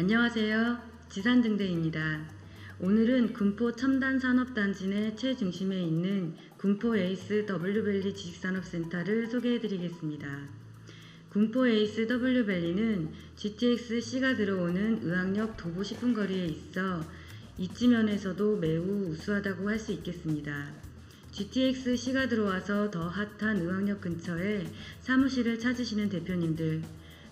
안녕하세요. 지산등대입니다. 오늘은 군포 첨단산업단지 내 최중심에 있는 군포 에이스 W밸리 지식산업센터를 소개해드리겠습니다. 군포 에이스 W밸리는 GTX C가 들어오는 의학역 도보 10분 거리에 있어 입지면에서도 매우 우수하다고 할 수 있겠습니다. GTX C가 들어와서 더 핫한 의학역 근처에 사무실을 찾으시는 대표님들,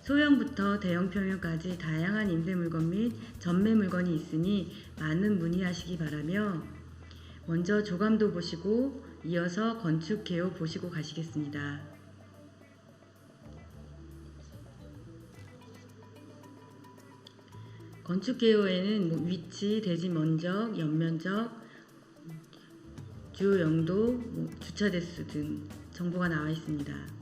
소형부터 대형 평형까지 다양한 임대 물건 및 전매 물건이 있으니 많은 문의하시기 바라며 먼저 조감도 보시고 이어서 건축 개요 보시고 가시겠습니다. 건축 개요에는 뭐 위치, 대지 면적, 연면적, 주요 용도, 뭐 주차 대수 등 정보가 나와 있습니다.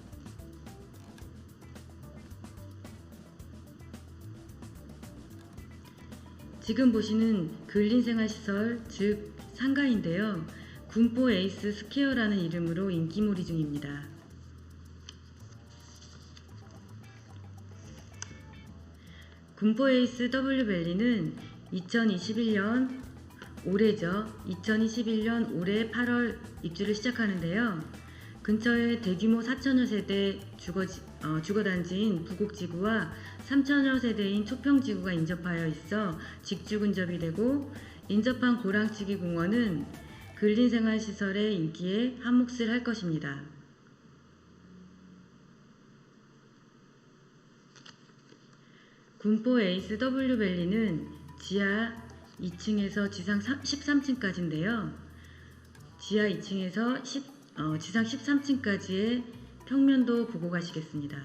지금 보시는 근린생활시설, 즉 상가인데요. 군포 에이스 스퀘어라는 이름으로 인기몰이 중입니다. 군포 에이스 W밸리는 2021년 올해죠. 2021년 올해 8월 입주를 시작하는데요. 근처에 대규모 4천여 세대 주거, 어, 주거단지인 부곡지구와 3천여 세대인 초평지구가 인접하여 있어 직주 근접이 되고 인접한 고랑치기 공원은 근린생활시설의 인기에 한몫을 할 것입니다. 군포 에이스 W밸리는 지하 2층에서 지상 13층까지인데요. 지하 2층에서 10, 어, 지상 13층까지의 평면도 보고 가시겠습니다.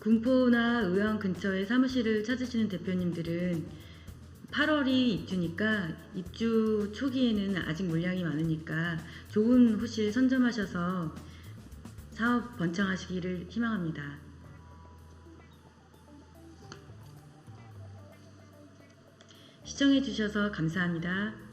군포나 의왕 근처에 사무실을 찾으시는 대표님들은 8월이 입주니까 입주 초기에는 아직 물량이 많으니까 좋은 호실 선점하셔서 사업 번창하시기를 희망합니다. 시청해 주셔서 감사합니다.